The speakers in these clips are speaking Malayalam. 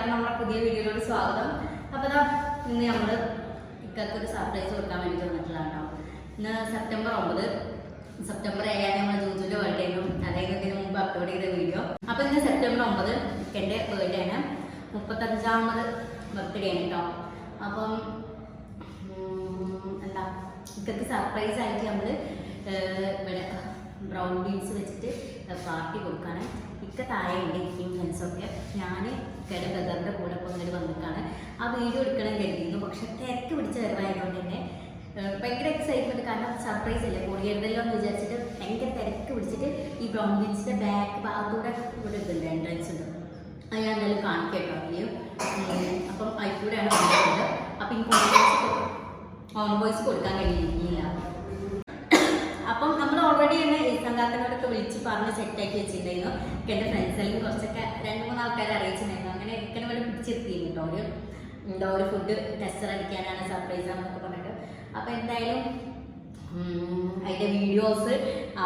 എല്ലാവർക്കും നമ്മുടെ പുതിയ വീഡിയോയിലോട് സ്വാഗതം. അപ്പോൾ ദാ ഇന്ന് നമ്മൾ ഇക്കൾക്ക് ഒരു സർപ്രൈസ് കൊടുക്കാൻ വേണ്ടി വന്നിട്ടുള്ളതാണ് കേട്ടോ ഇന്ന് സെപ്റ്റംബർ ഒമ്പത്. സെപ്റ്റംബർ ഏഴാം നമ്മൾ ജൂജുവിന്റെ ബർത്ത്ഡേ ആയിരുന്നു അതായത് ഇതിന് മുമ്പ് അപ്ലോഡ് ചെയ്ത വീഡിയോ. അപ്പോൾ ഇന്ന് സെപ്റ്റംബർ ഒമ്പത് എന്റെ ബർത്ത്ഡേ ആണ്. മുപ്പത്തഞ്ചാമത് ബർത്ത്ഡേ ആണ് കേട്ടോ അപ്പം എന്താ ഇക്കൾക്ക് സർപ്രൈസ് ആയിട്ട് നമ്മൾ ഇവിടെ ബ്രൗൺ ബീൻസ് വെച്ചിട്ട് പാർട്ടി കൊടുക്കാണ് ഇക്ക താഴെയുണ്ട് എനിക്കും ഫ്രണ്ട്സൊക്കെ ഞാൻ ഇക്കയുടെ ബ്രദറിന്റെ കൂടെ ഇങ്ങോട്ട് വന്നിട്ടാണ്. ആ വീഡിയോ എടുക്കണം കരുതിയിരുന്നു പക്ഷെ തിരക്ക് പിടിച്ച വരവായതുകൊണ്ട് തന്നെ ഭയങ്കര എക്സൈറ്റ്മെന്റ് കാരണം സർപ്രൈസ് അല്ലേ? പൊളിയെഴുതല്ലോ എന്ന് വിചാരിച്ചിട്ട് ഭയങ്കര തിരക്ക് പിടിച്ചിട്ട് ഈ ബ്രൗൺ ബാക്ക് ഭാഗത്തൂടെ ഇവിടെ ഇതുണ്ട് എൻട്രൻസ് ഉണ്ട്. അത് ഞാൻ എന്തായാലും കാണിക്കാം കേട്ടോ അതിൽ അപ്പം അതിലൂടെയാണ് വന്നിട്ടുള്ളത്. അപ്പം ഈ ഓൺ വോയിസ് കൊടുക്കാൻ കഴിയുന്നില്ല. സംഘാത്തനോടൊക്കെ വിളിച്ച് പറഞ്ഞ് സെറ്റാക്കി വെച്ചിട്ടുണ്ടായിരുന്നു. എന്റെ ഫ്രണ്ട്സിലും കുറച്ചൊക്കെ രണ്ട് മൂന്ന് ആൾക്കാരെ അറിയിച്ചിട്ടുണ്ടായിരുന്നു. അങ്ങനെ എനിക്കനെ ഇവിടെ പിടിച്ചെത്തിയിരുന്നു കേട്ടോ. ഒരു എന്താ ഒരു ഫുഡ് ടെസ്റ്റർ അടിക്കാനാണ് സർപ്രൈസ് ആണെന്നൊക്കെ പറഞ്ഞിട്ട്. അപ്പോൾ എന്തായാലും അതിന്റെ വീഡിയോസ്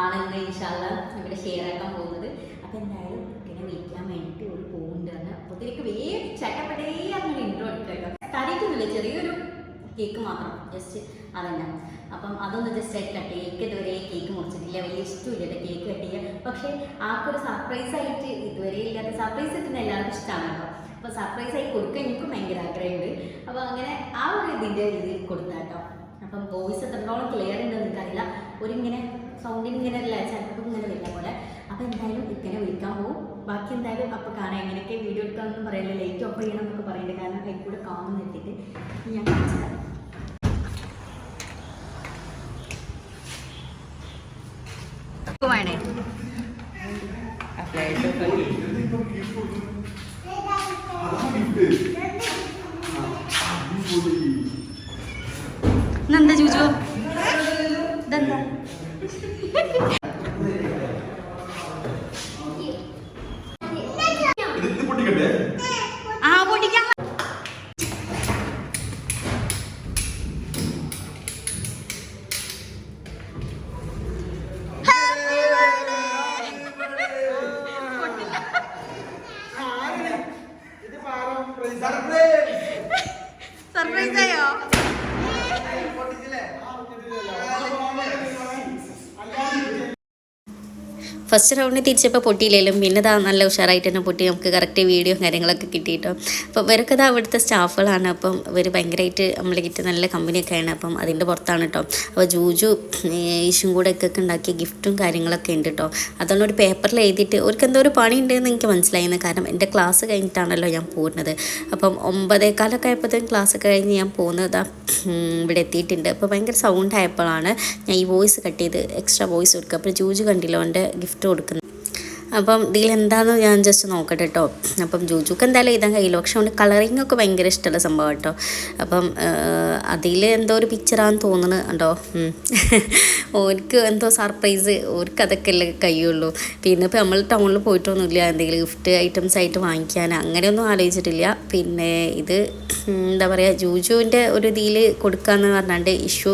ആണ് ഇന്ന് ഇൻഷാല്ല ഇവിടെ ഷെയർ ആക്കാൻ പോകുന്നത്. അപ്പോൾ എന്തായാലും ഇങ്ങനെ വിളിക്കാൻ വേണ്ടിയിട്ട് ഒരു പോകുന്നുണ്ട് തന്നെ അപ്പോഴത്തേക്ക് വേഗം ചട്ടപ്പെട്ടേ അങ്ങനെ ഇൻട്രോ എടുക്കുക കാര്യമൊന്നുമില്ല ചെറിയൊരു കേക്ക് മാത്രം. ജസ്റ്റ് അതന്നെ. അപ്പം അതൊന്ന് ജസ്റ്റ് ആയിട്ട് കേക്ക് ഇതുവരെ കേക്ക് മുറിച്ചിട്ടില്ല. വലിയ ഇഷ്ടമില്ല കേക്ക് കട്ട് ചെയ്യുക പക്ഷേ ആൾക്കൊരു സർപ്രൈസ് ആയിട്ട് ഇതുവരെ ഇല്ലാത്ത സർപ്രൈസ് കിട്ടുന്ന എല്ലാവർക്കും ഇഷ്ടമാണ് കേട്ടോ അപ്പോൾ സർപ്രൈസ് ആയി കൊടുക്കാൻ എനിക്കും ഭയങ്കര ആഗ്രഹമുണ്ട്. അപ്പോൾ അങ്ങനെ ആ ഒരു ഇതിന്റെ രീതിയിൽ കൊടുത്താൽ കേട്ടോ അപ്പം വോയിസ് എത്രത്തോളം ക്ലിയർ ഉണ്ടെന്ന് എനിക്കറിയില്ല. ഒരു ഇങ്ങനെ സൗണ്ടിന് ഇങ്ങനെ അല്ല ചിലപ്പോൾ ഇങ്ങനെ വരുന്ന പോലെ. അപ്പോൾ എന്തായാലും ഇങ്ങനെ വിളിക്കാൻ പോകും ബാക്കി എന്തായാലും അപ്പോൾ കാണാം. എങ്ങനെയൊക്കെ വീഡിയോ എടുക്കാമെന്ന് പറയില്ല. ലൈറ്റ് ഓഫ് ചെയ്യണം എന്നൊക്കെ പറയുന്നുണ്ട് കാരണം അതിൽ കൂടെ കാണുന്ന ഞാൻ കാണിച്ചു തരാം വേണേ സർപ്രൈസ് ആയോ ഫസ്റ്റ് റൗണ്ടിൽ തിരിച്ചപ്പോൾ പൊട്ടിയില്ലെങ്കിലും പിന്നെ ഇതാ നല്ല ഉഷാറായിട്ട് തന്നെ പൊട്ടി. നമുക്ക് കറക്റ്റ് വീഡിയോ കാര്യങ്ങളൊക്കെ കിട്ടിയിട്ടോ. അപ്പോൾ ഇവരൊക്കെ ഇതാ അവിടുത്തെ സ്റ്റാഫുകളാണ്. അപ്പം ഇവർ ഭയങ്കരമായിട്ട് നമ്മളെ കിട്ടി നല്ല കമ്പനിയൊക്കെയാണ് അപ്പം അതിന്റെ പുറത്താണ് കേട്ടോ അപ്പോൾ ജൂജു ഈശും കൂടെ ഒക്കെ ഉണ്ടാക്കിയ ഗിഫ്റ്റും കാര്യങ്ങളൊക്കെ ഉണ്ട് കേട്ടോ അതുകൊണ്ട് ഒരു പേപ്പറിൽ എഴുതിയിട്ട് അവർക്ക് എന്തോ ഒരു പണി ഉണ്ടെന്ന് എനിക്ക് മനസ്സിലായിരുന്നു കാരണം എന്റെ ക്ലാസ് കഴിഞ്ഞിട്ടാണല്ലോ ഞാൻ പോകുന്നത്. അപ്പം ഒമ്പതേക്കാലൊക്കെ ആയപ്പോഴത്തേക്കും ക്ലാസ് കഴിഞ്ഞ് ഞാൻ പോകുന്നത് ഇവിടെ എത്തിയിട്ടുണ്ട്. അപ്പോൾ ഭയങ്കര സൗണ്ട് ആയപ്പോഴാണ് ഞാൻ ഈ വോയിസ് കട്ട് ചെയ്ത് എക്സ്ട്രാ വോയിസ് കൊടുക്കുക. അപ്പോൾ ജൂജു കണ്ടില്ലോ എന്റെ ഗിഫ്റ്റ് കൊടുക്കുന്നത് അപ്പം ഇതിൽ എന്താണെന്ന് ഞാൻ ജസ്റ്റ് നോക്കട്ടെ കേട്ടോ അപ്പം ജൂജുക്ക് എന്തായാലും എഴുതാൻ കഴിയില്ല. പക്ഷെ അവന്റെ കളറിങ് ഒക്കെ ഭയങ്കര ഇഷ്ടമുള്ള സംഭവം കേട്ടോ അപ്പം അതിൽ എന്തോ ഒരു പിക്ചറാന്ന് തോന്നുന്നു കേട്ടോ ഓർക്ക് എന്തോ സർപ്രൈസ് ഓർക്ക് അതൊക്കെ അല്ലേ കഴിയുള്ളൂ. പിന്നെ ഇപ്പം നമ്മൾ ടൗണിൽ പോയിട്ടൊന്നുമില്ല. എന്തെങ്കിലും ഗിഫ്റ്റ് ഐറ്റംസ് ആയിട്ട് വാങ്ങിക്കാൻ അങ്ങനെയൊന്നും ആലോചിച്ചിട്ടില്ല. പിന്നെ ഇത് എന്താ പറയുക ജൂജുവിന്റെ ഒരു ഇതിൽ കൊടുക്കാന്ന് പറഞ്ഞാണ്ട് ഇഷ്യൂ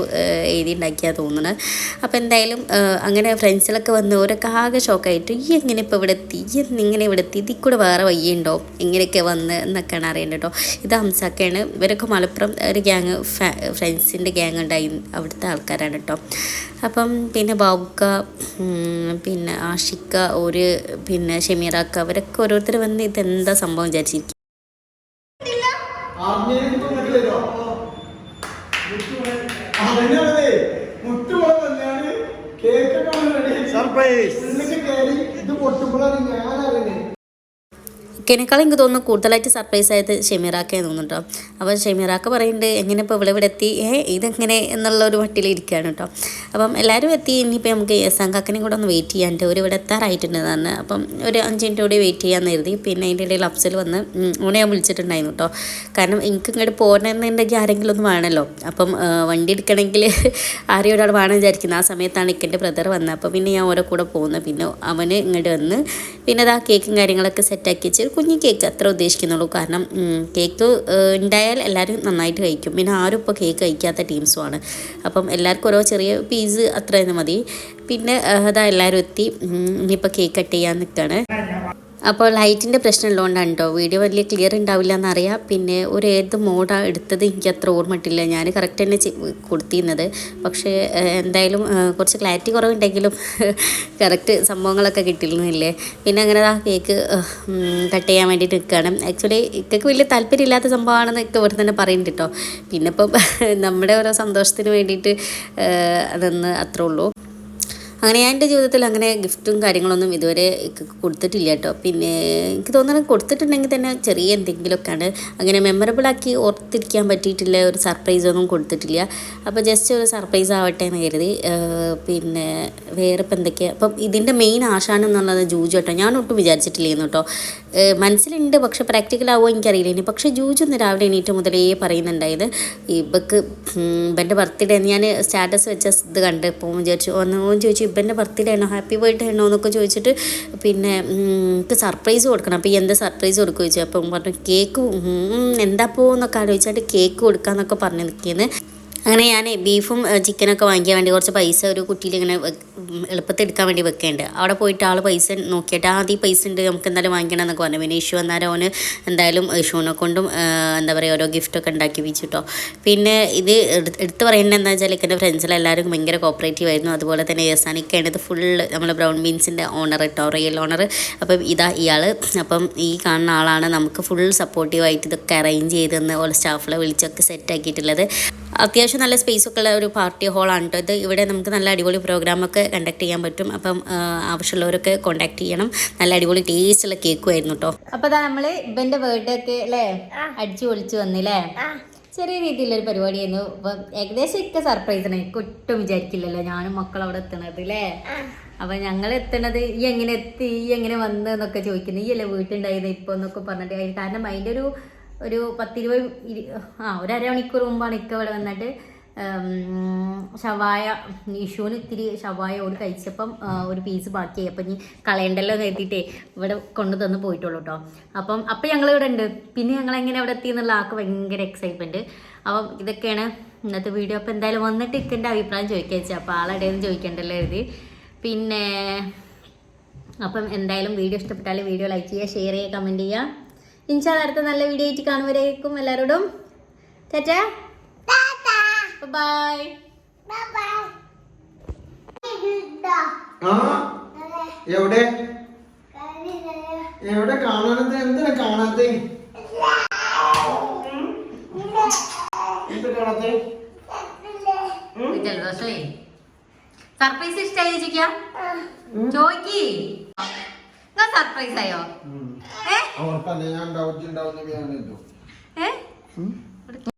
എഴുതി ഉണ്ടാക്കിയാൽ തോന്നുന്നത്. അപ്പോൾ എന്തായാലും അങ്ങനെ ഫ്രണ്ട്സിലൊക്കെ വന്ന് ഓരോക്കെ ആകെ ഷോക്കായിട്ട് ഈ എങ്ങനെ ഇപ്പോൾ ഇവിടെ എത്തി. എന്നിങ്ങനെ ഇവിടെ എത്തി. ഇതിൽ കൂടെ വേറെ വയ്യുണ്ടോ ഇങ്ങനെയൊക്കെ വന്ന് എന്നൊക്കെയാണ് അറിയേണ്ടത് കേട്ടോ ഇത് ഹംസാക്കയാണ് ഇവരൊക്കെ മലപ്പുറം ഒരു ഗ്യാങ് ഫ്രണ്ട്സിന്റെ ഗ്യാങ് ഉണ്ടായി. അവിടുത്തെ ആൾക്കാരാണ് കേട്ടോ. അപ്പം പിന്നെ ബാബുക്ക പിന്നെ ആഷിക്ക ഒരു പിന്നെ ഷെമീറാക്ക അവരൊക്കെ ഓരോരുത്തർ വന്ന് ഇതെന്താ സംഭവം വിചാരിച്ചിരിക്കും സർപ്രൈസ്. ഇത് പൊട്ടുമ്പോഴാണ് ഞാൻ അറിയുന്നത് എനിക്കേക്കാളും എനിക്ക് തോന്നുന്നു കൂടുതലായിട്ട് സർപ്രൈസ് ആയത് ഷെമീറാക്കയെ തോന്നുന്നു കേട്ടോ അപ്പോൾ ഷെമീറാക്ക പറയുന്നുണ്ട് എങ്ങനെ ഇപ്പോൾ ഇവിടെ ഇവിടെ എത്തി? ഏ ഇതെങ്ങനെ? എന്നുള്ള ഒരു മട്ടിലിരിക്കുകയാണ് കേട്ടോ. അപ്പം എല്ലാവരും എത്തി ഇനിയിപ്പോൾ നമുക്ക് സംഘാക്കനെയും കൂടെ ഒന്ന് വെയിറ്റ് ചെയ്യാണ്ട് ഒരു ഇവിടെ എത്താറായിട്ടുണ്ട് തന്നെ അപ്പം ഒരു അഞ്ച് മിനിറ്റ് കൂടി വെയിറ്റ് ചെയ്യാമെന്ന് കരുതി. പിന്നെ അതിന്റെ ഇടയിൽ അഫ്സൽ വന്ന് ഓണെ ഞാൻ വിളിച്ചിട്ടുണ്ടായിരുന്നു കേട്ടോ. കാരണം എനിക്ക് ഇങ്ങോട്ട് പോകണമെന്നുണ്ടെങ്കിൽ ആരെങ്കിലും ഒന്ന് വേണമല്ലോ അപ്പം വണ്ടി എടുക്കണമെങ്കിൽ ആരെയും ഒരാൾ വേണം വിചാരിക്കുന്നത് ആ സമയത്താണ് ഇക്കന്റെ ബ്രദർ വന്നത്. അപ്പോൾ പിന്നെ ഞാൻ ഓരോ കൂടെ പോകുന്നത് പിന്നെ അവന് ഇങ്ങോട്ട് വന്ന് പിന്നെ അത് ആ കേക്കും കാര്യങ്ങളൊക്കെ സെറ്റാക്കി വെച്ച് കുഞ്ഞു കേക്ക് അത്ര ഉദ്ദേശിക്കുന്നുള്ളൂ? കാരണം കേക്ക് ഉണ്ടായാൽ എല്ലാവരും നന്നായിട്ട് കഴിക്കും. പിന്നെ ആരും ഇപ്പോൾ കേക്ക് കഴിക്കാത്ത ടീംസുമാണ്. അപ്പം എല്ലാവർക്കും ഓരോ ചെറിയ പീസ് അത്ര മതി. പിന്നെ അതാ എല്ലാവരും എത്തി. ഇനിയിപ്പോൾ കേക്ക് കട്ട് ചെയ്യാൻ നിൽക്കുകയാണ് അപ്പോൾ ലൈറ്റിന്റെ പ്രശ്നം ഉള്ളതുകൊണ്ടാണ് കേട്ടോ വീഡിയോ വലിയ ക്ലിയർ ഉണ്ടാവില്ല എന്നറിയാം പിന്നെ ഒരു ഏത് മോഡാണ് എടുത്തത് എനിക്ക് അത്ര ഓർമ്മയിട്ടില്ല. ഞാൻ കറക്റ്റ് തന്നെ കൊടുത്തിരുന്നത്. പക്ഷേ എന്തായാലും കുറച്ച് ക്ലാരിറ്റി കുറവുണ്ടെങ്കിലും കറക്റ്റ് സംഭവങ്ങളൊക്കെ കിട്ടിയിരുന്നില്ലേ? പിന്നെ അങ്ങനെ ആ കേക്ക് കട്ട് ചെയ്യാൻ വേണ്ടിയിട്ട് നിൽക്കുകയാണ് ആക്ച്വലി ഇക്കൊക്കെ വലിയ താല്പര്യമില്ലാത്ത സംഭവമാണെന്ന് ഇക്ക ഇവിടെ തന്നെ പറയുന്നുണ്ട് കേട്ടോ പിന്നെ ഇപ്പം നമ്മുടെ ഓരോ സന്തോഷത്തിന് വേണ്ടിയിട്ട് അതൊന്ന് അത്രേ ഉള്ളൂ. അങ്ങനെ ഞാൻ എന്റെ ജീവിതത്തിൽ അങ്ങനെ ഗിഫ്റ്റും കാര്യങ്ങളൊന്നും ഇതുവരെ കൊടുത്തിട്ടില്ല കേട്ടോ. പിന്നെ എനിക്ക് തോന്നുന്നത് കൊടുത്തിട്ടുണ്ടെങ്കിൽ തന്നെ ചെറിയ എന്തെങ്കിലുമൊക്കെയാണ്. അങ്ങനെ മെമ്മറബിളാക്കി ഓർത്തിരിക്കാൻ പറ്റിയിട്ടില്ല ഒരു സർപ്രൈസ് ഒന്നും കൊടുത്തിട്ടില്ല. അപ്പോൾ ജസ്റ്റ് ഒരു സർപ്രൈസ് ആവട്ടെ എന്ന് കരുതി. പിന്നെ വേറെ ഇപ്പം എന്തൊക്കെയാണ് അപ്പം ഇതിന്റെ മെയിൻ ആശാനം എന്നുള്ളത് ജൂജു കേട്ടോ. ഞാൻ വിചാരിച്ചിട്ടില്ലായിരുന്നു കേട്ടോ. മനസ്സിലുണ്ട് പക്ഷെ പ്രാക്ടിക്കൽ ആവുമോ എനിക്കറിയില്ല. ഇനി പക്ഷേ ജൂജു ഇന്ന് രാവിലെ എണീറ്റ് മുതലേ പറയുന്നുണ്ടായത് ഇവക്ക് ഇവന്റെ ബർത്ത്ഡേ ഞാൻ സ്റ്റാറ്റസ് വെച്ച ഇത് കണ്ട് ഇപ്പോൾ വിചാരിച്ചു ഒന്ന് ഓൻ ചോദിച്ചു ഇവന്റെ ബർത്ത്ഡേ ആണോ? ഹാപ്പി ബർത്ത്ഡേ ആണോ? എന്നൊക്കെ ചോദിച്ചിട്ട് പിന്നെ എനിക്ക് സർപ്രൈസ് കൊടുക്കണം. അപ്പോൾ ഈ എന്താ സർപ്രൈസ് കൊടുക്കുക ചോദിച്ചു. അപ്പം പറഞ്ഞു കേക്ക് എന്താ പോകുമെന്നൊക്കെ ആലോചിച്ചിട്ട് കേക്ക് കൊടുക്കാമെന്നൊക്കെ പറഞ്ഞ് നിൽക്കുന്നത് അങ്ങനെ ഞാൻ ബീഫും ചിക്കനൊക്കെ വാങ്ങിക്കാൻ വേണ്ടി കുറച്ച് പൈസ ഒരു കുട്ടിയിൽ ഇങ്ങനെ എളുപ്പത്തിൽ എടുക്കാൻ വേണ്ടി വെക്കേണ്ട. അവിടെ പോയിട്ട് ആൾ പൈസ നോക്കിയിട്ട് ആ ഈ പൈസ ഉണ്ട് നമുക്ക് എന്തായാലും വാങ്ങിക്കണം എന്നൊക്കെ പറഞ്ഞു. പിന്നെ ഇഷ്യൂ വന്നാലും അവന് എന്തായാലും ഇഷ്യൂനെ കൊണ്ടും എന്താ പറയുക ഓരോ ഗിഫ്റ്റൊക്കെ ഉണ്ടാക്കി വെച്ചിട്ടോ. പിന്നെ ഇത് എടുത്ത് എടുത്ത് പറയേണ്ടത് എന്താ വെച്ചാൽ എന്റെ ഫ്രണ്ട്സിലെല്ലാവരും ഭയങ്കര കോപ്പറേറ്റീവ് ആയിരുന്നു. അതുപോലെ തന്നെ യസാനിക്കേണ്ടത് ഫുൾ നമ്മൾ ബ്രൗൺ ബീൻസിന്റെ ഓണർ കേട്ടോ റിയൽ ഓണർ അപ്പം ഇതാ ഇയാൾ അപ്പം ഈ കാണുന്ന ആളാണ് നമുക്ക് ഫുൾ സപ്പോർട്ടീവായിട്ട് ഇതൊക്കെ അറേഞ്ച് ചെയ്തെന്ന് ഓരോ സ്റ്റാഫിലെ വിളിച്ചൊക്കെ സെറ്റ് ആക്കിയിട്ടുള്ളത്. അത്യാവശ്യം നല്ല സ്പേസ് ഒക്കെ ഉള്ള ഒരു പാർട്ടി ഹോളാണ് കേട്ടോ ഇത്. ഇവിടെ നമുക്ക് നല്ല അടിപൊളി പ്രോഗ്രാമൊക്കെ കണ്ടക്ട് ചെയ്യാൻ പറ്റും. അപ്പം ആവശ്യമുള്ളവരൊക്കെ കോൺടാക്ട് ചെയ്യണം. നല്ല അടിപൊളി ടേസ്റ്റ് ഉള്ള കേക്കും ആയിരുന്നു കേട്ടോ അപ്പൊ അതാ നമ്മൾ ഇവന്റെ ബർത്ത്ഡേ ഒക്കെ അല്ലേ അടിച്ചു പൊളിച്ചു വന്നില്ലേ ചെറിയ രീതിയിലൊരു പരിപാടിയായിരുന്നു. അപ്പൊ ഏകദേശം ഒക്കെ സർപ്രൈസ് ആണ്. എനിക്ക് ഒട്ടും വിചാരിക്കില്ലല്ലോ ഞാനും മക്കളും അവിടെ എത്തണത് അല്ലേ അപ്പൊ ഞങ്ങൾ എത്തണത് ഈ എങ്ങനെ എത്തി? ഈ എങ്ങനെ വന്ന് എന്നൊക്കെ ചോദിക്കുന്നത് ഈ അല്ലേ വീട്ടുണ്ടായിരുന്നു ഇപ്പൊ എന്നൊക്കെ പറഞ്ഞിട്ട് കാരണം അതിന്റെ ഒരു ഒരു പത്തിരുപത് ഇരു- ആ ഒരു അരമണിക്കൂർ മുമ്പാണ് ഇക്ക ഇവിടെ വന്നിട്ട് ശവായ ഇഷുവിന് ഇത്തിരി ഷവായ ഓട് കഴിച്ചപ്പം ഒരു പീസ് ബാക്കിയായി. അപ്പം ഇനി കളയണ്ടല്ലോ എന്ന് ഇവിടെ കൊണ്ടു തന്ന് പോയിട്ടുള്ളൂ കേട്ടോ അപ്പം അപ്പം ഞങ്ങൾ ഇവിടെ ഉണ്ട്. പിന്നെ ഞങ്ങൾ എങ്ങനെ അവിടെ എത്തി എന്നുള്ള ആൾക്ക് ഭയങ്കര എക്സൈറ്റ്മെന്റ് അപ്പം ഇതൊക്കെയാണ് ഇന്നത്തെ വീഡിയോ അപ്പം എന്തായാലും വന്നിട്ട് ഇക്കന്റെ അഭിപ്രായം ചോദിക്കുക വെച്ചാൽ അപ്പോൾ ആളുടെയൊന്നും ചോദിക്കണ്ടല്ലോ എഴുതി പിന്നെ അപ്പം എന്തായാലും വീഡിയോ ഇഷ്ടപ്പെട്ടാൽ വീഡിയോ ലൈക്ക് ചെയ്യുക ഷെയർ ചെയ്യുക കമന്റ് ചെയ്യുക. ഇൻഷാ അടുത്ത നല്ല വീഡിയോ ആയിട്ട് കാണുമ്പോഴേക്കും എല്ലാവരോടും ചേച്ചാ ബൈ എവിടെ? എവിടെ കാണാനത്? എന്തിനാ കാണാത്ത? ജലദോഷമേ. സർപ്രൈസ് ഇഷ്ടായി ചോദിക്കാം? ചോയ്ക്ക് സർപ്രൈസ് ആയോ? ഉറപ്പല്ലേ ഞാൻ ഡൗറ്റ് ഉണ്ടാവുന്ന